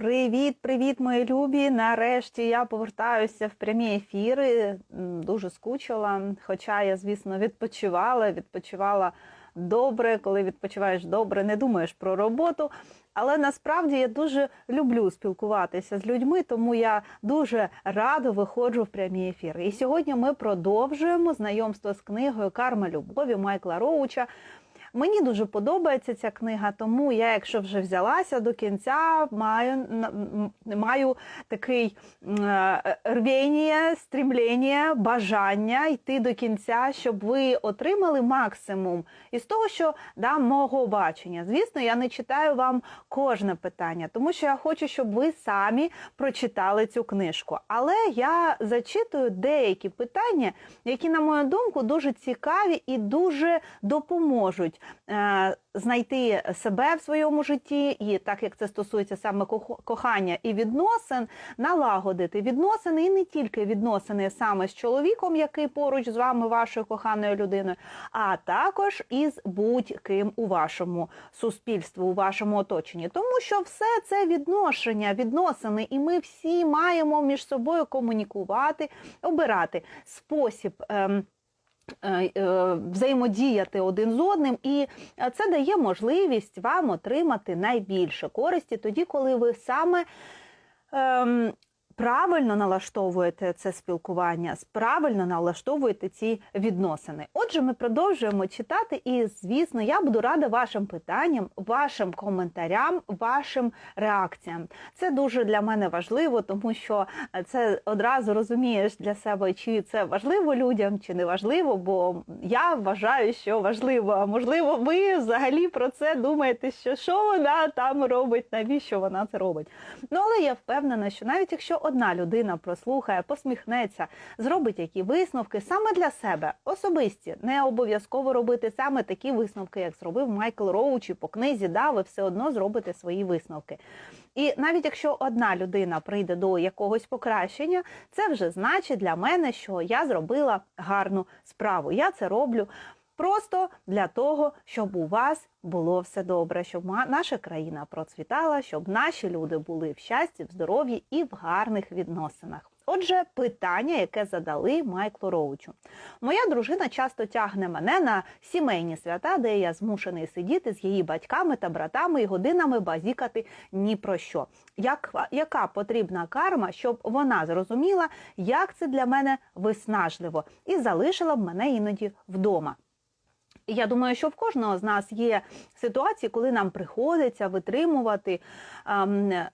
Привіт, привіт, мої любі! Нарешті я повертаюся в прямі ефіри. Дуже скучила. Хоча я, звісно, відпочивала, відпочивала добре. Коли відпочиваєш добре, не думаєш про роботу. Але насправді я дуже люблю спілкуватися з людьми, тому я дуже радо виходжу в прямі ефіри. І сьогодні ми продовжуємо знайомство з книгою Карма любові Майкла Роуча. Мені дуже подобається ця книга, тому я, якщо вже взялася до кінця, маю маю такий е, рвіння, стрімління, бажання йти до кінця, щоб ви отримали максимум із того, що да, мого бачення. Звісно, я не читаю вам кожне питання, тому що я хочу, щоб ви самі прочитали цю книжку. Але я зачитую деякі питання, які, на мою думку, дуже цікаві і дуже допоможуть знайти себе в своєму житті, і так як це стосується саме кохання і відносин, налагодити відносини і не тільки відносини саме з чоловіком, який поруч з вами, вашою коханою людиною, а також із будь-ким у вашому суспільстві, у вашому оточенні. Тому що все це відношення, відносини, і ми всі маємо між собою комунікувати, обирати спосіб. ем, е, е, взаємодіяти один з одним, і е, це дає можливість вам отримати найбільше користі тоді, коли ви саме ем, правильно налаштовуєте це спілкування, правильно налаштовуєте ці відносини. Отже, ми продовжуємо читати, і звісно, я буду рада вашим питанням, вашим коментарям, вашим реакціям. Це дуже для мене важливо, тому що це одразу розумієш для себе, чи це важливо людям, чи не важливо, бо я вважаю, що важливо. А можливо, ви взагалі про це думаєте, що що вона там робить, навіщо вона це робить. Ну але я впевнена, що навіть якщо одна людина прослухає, посміхнеться, зробить які висновки саме для себе, особисті, не обов'язково робити саме такі висновки, як зробив Майкл Роуч і по книзі, да, ви все одно зробите свої висновки. І навіть якщо одна людина прийде до якогось покращення, це вже значить для мене, що я зробила гарну справу. Я це роблю. Просто для того, щоб у вас було все добре, щоб наша країна процвітала, щоб наші люди були в щасті, в здоров'ї і в гарних відносинах. Отже, питання, яке задали Майклу Роучу. Моя дружина часто тягне мене на сімейні свята, де я змушений сидіти з її батьками та братами і годинами базікати ні про що. Як, яка потрібна карма, щоб вона зрозуміла, як це для мене виснажливо, і залишила б мене іноді вдома. Я думаю, що в кожного з нас є ситуації, коли нам приходиться витримувати. ем, е,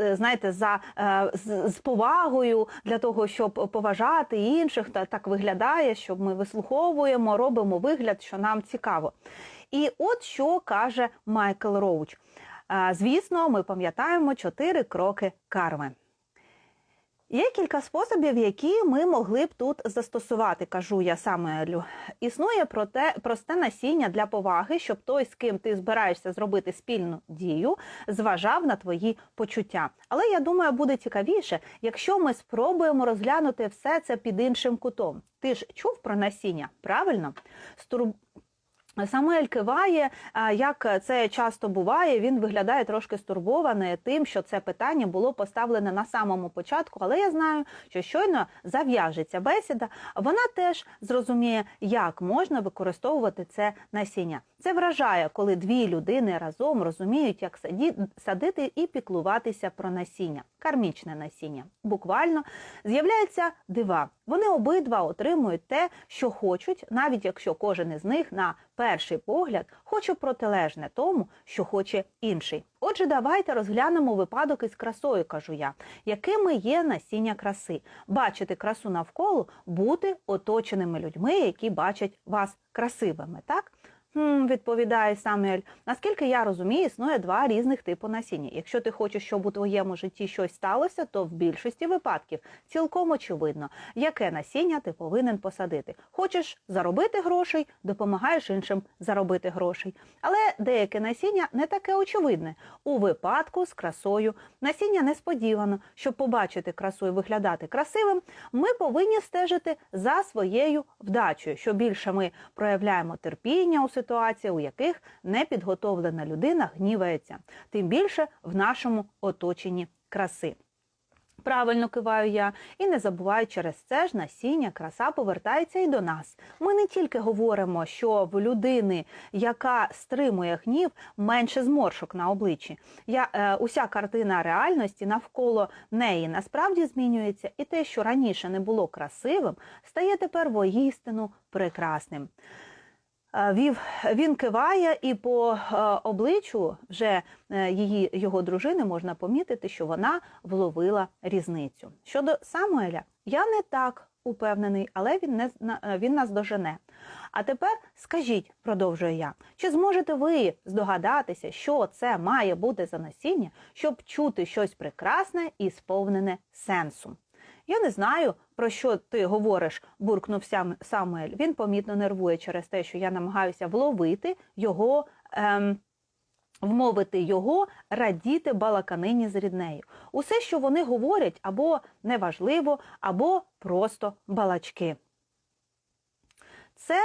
е, Знаєте, за е, з, з повагою для того, щоб поважати інших, та так виглядає, щоб ми вислуховуємо, робимо вигляд, що нам цікаво. І от що каже Майкл Роуч. Звісно, ми пам'ятаємо чотири кроки карми. Є кілька способів, які ми могли б тут застосувати, кажу я Самуелю. Існує проте просте насіння для поваги, щоб той, з ким ти збираєшся зробити спільну дію, зважав на твої почуття. Але я думаю, буде цікавіше, якщо ми спробуємо розглянути все це під іншим кутом. Ти ж чув про насіння, правильно? Самуель киває, як це часто буває, він виглядає трошки стурбований тим, що це питання було поставлене на самому початку, але я знаю, що щойно зав'яжеться бесіда, вона теж зрозуміє, як можна використовувати це насіння. Це вражає, коли дві людини разом розуміють, як садити і піклуватися про насіння, кармічне насіння. Буквально з'являються дива. Вони обидва отримують те, що хочуть, навіть якщо кожен із них на перший погляд хоче протилежне тому, що хоче інший. Отже, давайте розглянемо випадок із красою, кажу я, якими є насіння краси, бачити красу навколо, бути оточеними людьми, які бачать вас красивими, так? Хм, відповідає Самуель. Наскільки я розумію, існує два різних типу насіння. Якщо ти хочеш, щоб у твоєму житті щось сталося, то в більшості випадків цілком очевидно, яке насіння ти повинен посадити. Хочеш заробити грошей, допомагаєш іншим заробити грошей. Але деяке насіння не таке очевидне. У випадку з красою насіння несподівано. Щоб побачити красу і виглядати красивим, ми повинні стежити за своєю вдачею. Що більше ми проявляємо терпіння у ситуації, ситуації, у яких непідготовлена людина гнівається, тим більше в нашому оточенні краси. Правильно киваю я, і не забуваю через це ж насіння, краса повертається і до нас. Ми не тільки говоримо, що в людини, яка стримує гнів, менше зморшок на обличчі. Я, е, уся картина реальності навколо неї насправді змінюється, і те, що раніше не було красивим, стає тепер воїстину прекрасним. Е, Вів він киває, і по е, обличчю вже е, її його дружини можна помітити, що вона вловила різницю. Щодо Самуеля, я не так упевнений, але він не він нас дожене. А тепер скажіть, продовжую я, чи зможете ви здогадатися, що це має бути за насіння, щоб чути щось прекрасне і сповнене сенсу? Я не знаю, про що ти говориш, буркнув Самуель. Він помітно нервує через те, що я намагаюся вловити його, ем, вмовити його радіти балаканині з ріднею. Усе, що вони говорять, або неважливо, або просто балачки. Це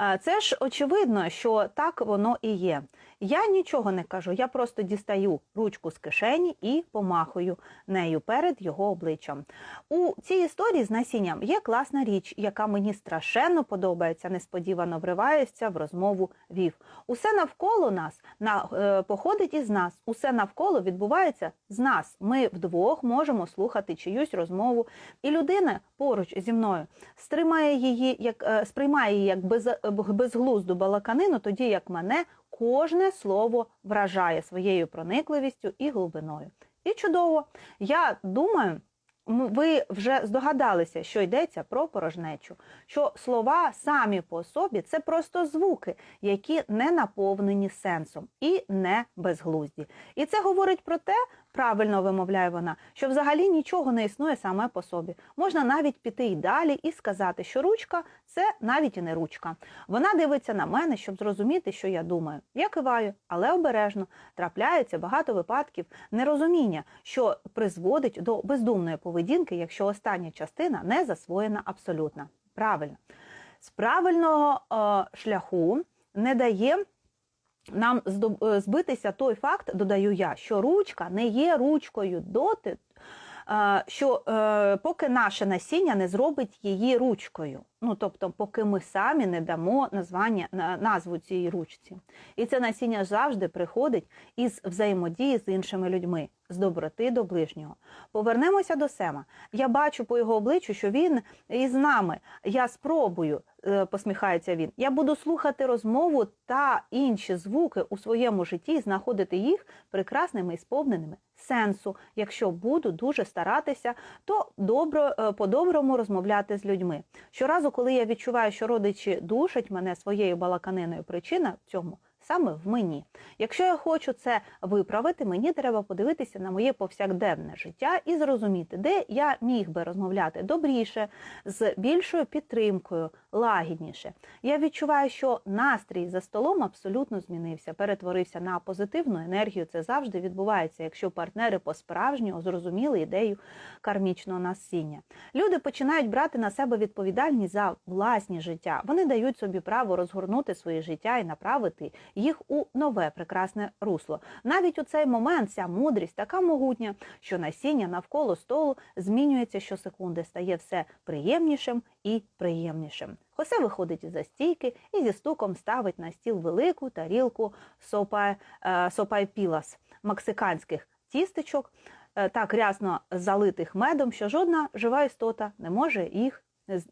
Е, Це ж очевидно, що так воно і є. Я нічого не кажу, я просто дістаю ручку з кишені і помахую нею перед його обличчям. У цій історії з насінням є класна річ, яка мені страшенно подобається, несподівано вривається в розмову вів. Усе навколо нас на, е, походить із нас, усе навколо відбувається з нас. Ми вдвох можемо слухати чиюсь розмову, і людина поруч зі мною стримає її, як е, сприймає її як без, безглузду балаканину, тоді як мене кожне слово вражає своєю проникливістю і глибиною. І чудово, я думаю. Ви вже здогадалися, що йдеться про порожнечу, що слова самі по собі це просто звуки, які не наповнені сенсом і не безглузді. І це говорить про те, правильно вимовляє вона, що взагалі нічого не існує саме по собі. Можна навіть піти й далі і сказати, що ручка це навіть і не ручка. Вона дивиться на мене, щоб зрозуміти, що я думаю. Я киваю, але обережно трапляється багато випадків нерозуміння, що призводить до бездумної поведінки, якщо остання частина не засвоєна абсолютно. Правильно. З правильного е, шляху не дає нам е, збитися той факт, додаю я, що ручка не є ручкою доти, е, що е, поки наше насіння не зробить її ручкою. Ну, тобто, поки ми самі не дамо названня, на- назву цій ручці. І це насіння завжди приходить із взаємодії з іншими людьми, з доброти до ближнього. Повернемося до Сема. Я бачу по його обличчю, що він із нами. Я спробую, е, посміхається він. Я буду слухати розмову та інші звуки у своєму житті і знаходити їх прекрасними і сповненими сенсу. Якщо буду дуже старатися, то добро, е, по-доброму розмовляти з людьми. Щоразу, коли я відчуваю, що родичі душать мене своєю балаканиною, причина в цьому саме в мені. Якщо я хочу це виправити, мені треба подивитися на моє повсякденне життя і зрозуміти, де я міг би розмовляти добріше, з більшою підтримкою, лагідніше. Я відчуваю, що настрій за столом абсолютно змінився, перетворився на позитивну енергію. Це завжди відбувається, якщо партнери по-справжньому зрозуміли ідею кармічного насіння. Люди починають брати на себе відповідальність за власні життя. Вони дають собі право розгорнути своє життя і направити їх у нове прекрасне русло. Навіть у цей момент ця мудрість така могутня, що насіння навколо столу змінюється щосекунди, стає все приємнішим і приємнішим. Хосе виходить із-за стійки і зі стуком ставить на стіл велику тарілку сопа, е, сопайпілас мексиканських тістечок, е, так рясно залитих медом, що жодна жива істота не може їх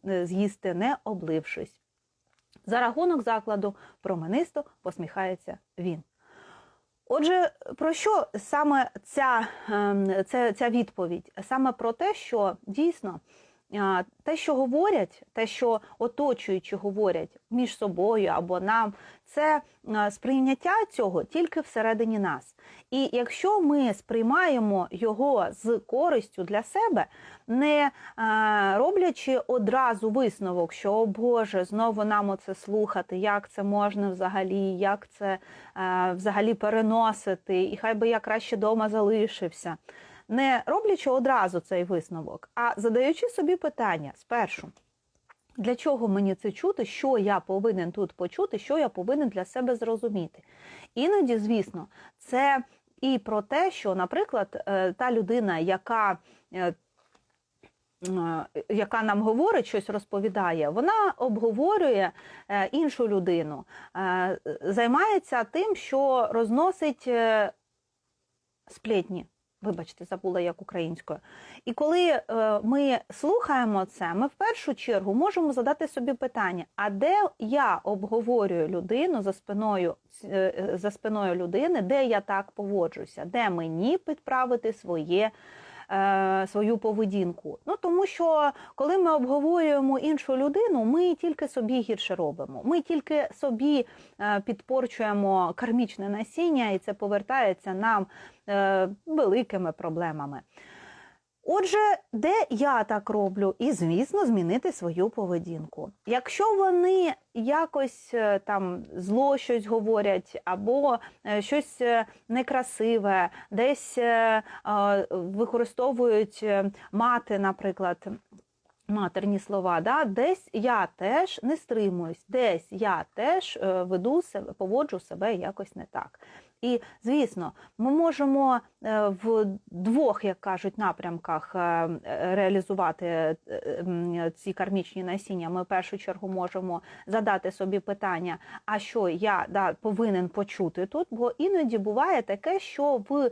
е, з'їсти, не облившись. За рахунок закладу променисто посміхається він. Отже, про що саме ця, ем, ця, ця відповідь? Саме про те, що дійсно те, що говорять, те, що оточуючі говорять між собою або нам, це сприйняття цього тільки всередині нас. І якщо ми сприймаємо його з користю для себе, не роблячи одразу висновок, що о Боже, знову нам оце слухати, як це можна взагалі, як це взагалі переносити, і хай би я краще дома залишився не роблячи одразу цей висновок, а задаючи собі питання спершу, Для чого мені це чути, що я повинен тут почути, що я повинен для себе зрозуміти. Іноді, звісно, це і про те, що, наприклад, е, та людина, яка е, е, яка нам говорить, щось розповідає, вона обговорює іншу людину, займається тим, що розносить сплетні. Вибачте, забула як українською. І коли е, ми слухаємо це, ми в першу чергу можемо задати собі питання: а де я обговорюю людину за спиною, е, за спиною людини, де я так поводжуся, де мені підправити своє. Е, Свою поведінку. Ну тому що коли ми обговорюємо іншу людину, ми тільки собі гірше робимо. Ми тільки собі е, підпорчуємо кармічне насіння, і це повертається нам е, великими проблемами. Отже, де я так роблю, і звісно, змінити свою поведінку. Якщо вони якось е, там зло щось говорять, або е, щось е, некрасиве, десь використовують мати, наприклад. Матерні слова, да? десь я теж не стримуюсь, десь я теж веду себе, поводжу себе якось не так. І, звісно, ми можемо е, в двох, як кажуть, напрямках е, реалізувати е, ці кармічні насіння. Ми в першу чергу можемо задати собі питання, а що я да, повинен почути тут, бо іноді буває таке, що в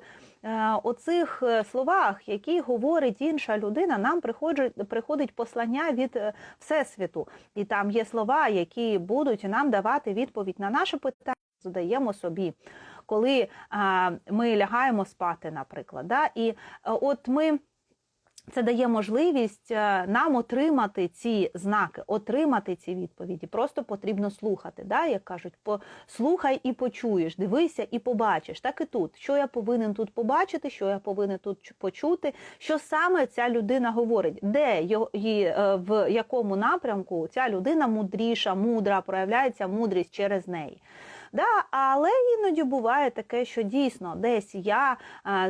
оцих словах, які говорить інша людина, нам приходить, приходить послання від Всесвіту. І там є слова, які будуть нам давати відповідь на наше питання, задаємо собі коли ми лягаємо спати, наприклад. Да? І е, от ми. Це дає можливість е, нам отримати ці знаки, отримати ці відповіді. Просто потрібно слухати. Да? Як кажуть, послухай і почуєш, дивися і побачиш. Так і тут, що я повинен тут побачити, що я повинен тут почути, що саме ця людина говорить, де її, е, в якому напрямку ця людина мудріша, мудра, проявляється мудрість через неї. Да, Але іноді буває таке, що дійсно десь я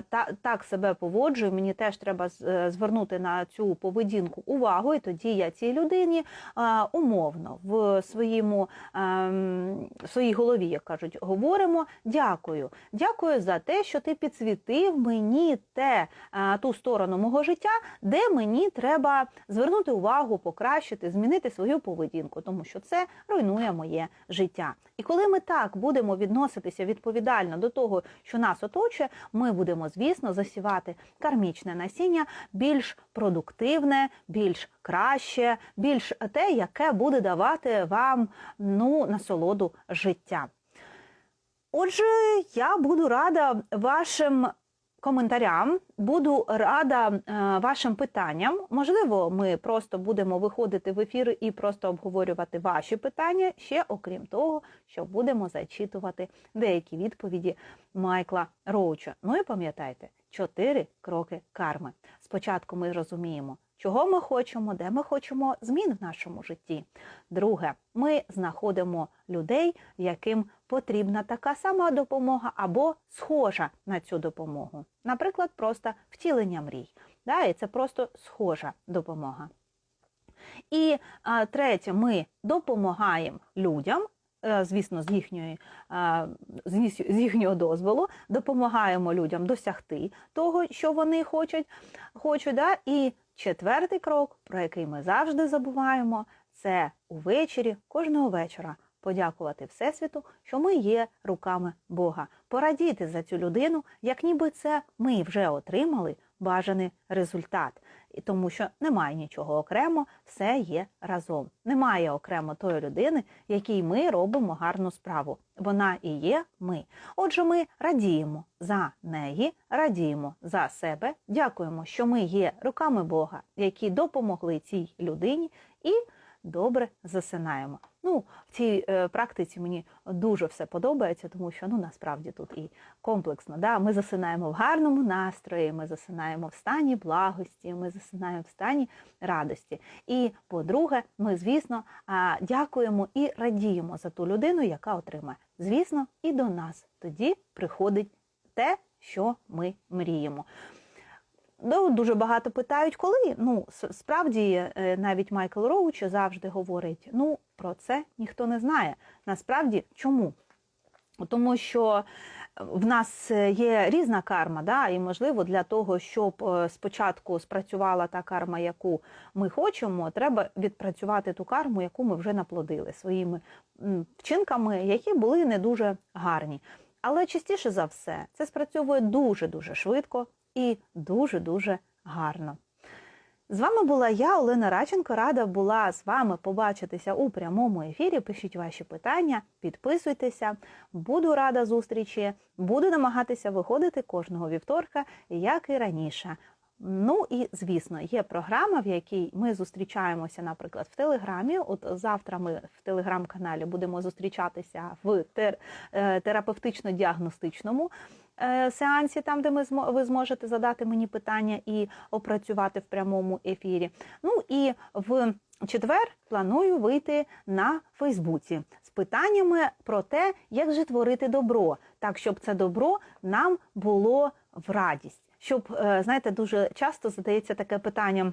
та, так себе поводжую, мені теж треба е, звернути на цю поведінку увагу, і тоді я цій людині умовно в своєму ем, в своїй голові, як кажуть, говоримо дякую. Дякую за те, що ти підсвітив мені те, ту сторону мого життя, де мені треба звернути увагу, покращити, змінити свою поведінку, тому що це руйнує моє життя. І коли ми так будемо відноситися відповідально до того, що нас оточує, ми будемо, звісно, засівати кармічне насіння більш продуктивне, більш краще, більш те, яке буде давати вам ну, насолоду життя. Отже, я буду рада вашим коментарям. Буду рада е, вашим питанням. Можливо, ми просто будемо виходити в ефір і просто обговорювати ваші питання, ще окрім того, що будемо зачитувати деякі відповіді Майкла Роуча. Ну і пам'ятайте, чотири кроки карми. Спочатку ми розуміємо, чого ми хочемо, де ми хочемо змін в нашому житті. Друге, ми знаходимо людей, яким потрібна така сама допомога або схожа на цю допомогу. Наприклад, просто втілення мрій. Да, І це просто схожа допомога. І а, третє, ми допомагаємо людям. е, Звісно, з їхньої з їхнього дозволу допомагаємо людям досягти того, що вони хочуть. хочуть да? І четвертий крок, про який ми завжди забуваємо, це увечері, кожного вечора подякувати Всесвіту, що ми є руками Бога, порадіти за цю людину, як ніби це ми вже отримали бажаний результат. І тому що немає нічого окремо, все є разом. Немає окремо тої людини, якій ми робимо гарну справу. Вона і є ми. Отже, ми радіємо за неї, радіємо за себе, дякуємо, що ми є руками Бога, які допомогли цій людині, і добре засинаємо. Ну, в цій е, практиці мені дуже все подобається, тому що ну насправді тут і комплексно. Да? Ми засинаємо в гарному настрої, ми засинаємо в стані благості, ми засинаємо в стані радості. І, по-друге, ми, звісно, дякуємо і радіємо за ту людину, яка отримає. Звісно, і до нас тоді приходить те, що ми мріємо. Ну, дуже багато питають, коли. Ну, справді, е, навіть Майкл Роуч завжди говорить: ну, про це ніхто не знає. Насправді, чому? Тому що в нас є різна карма, да, і можливо для того, щоб е, спочатку спрацювала та карма, яку ми хочемо, треба відпрацювати ту карму, яку ми вже наплодили своїми вчинками, які були не дуже гарні. Але частіше за все це спрацьовує дуже дуже швидко і дуже дуже гарно. З вами була я, Олена Радченко. Рада була з вами побачитися у прямому ефірі. Пишіть ваші питання, підписуйтеся. Буду рада зустрічі. Буду намагатися виходити кожного вівторка, як і раніше. Ну і звісно, є програма, в якій ми зустрічаємося, наприклад, в Телеграмі. От завтра ми в телеграм-каналі будемо зустрічатися в е, терапевтично-діагностичному сеансі, там, де ми ви зможете задати мені питання і опрацювати в прямому ефірі. Ну і в четвер планую вийти на Фейсбуці з питаннями про те, як же творити добро, так щоб це добро нам було в радість. Щоб, е, знаєте, дуже часто задається таке питання.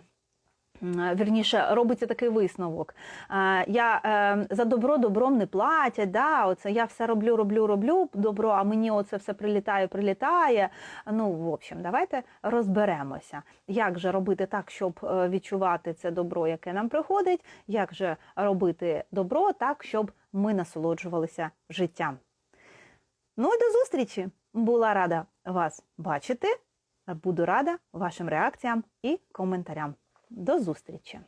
М, Вірніше, робиться такий висновок. Е, Я е, за добро добром не платять. Да, оце я все роблю, роблю, роблю добро, а мені оце все прилітає, прилітає. Ну, в общем, давайте розберемося, як же робити так, щоб е, відчувати це добро, яке нам приходить, як же робити добро так, щоб ми насолоджувалися життям. Ну і до зустрічі! Була рада вас бачити. Буду рада вашим реакціям і коментарям. До зустрічі!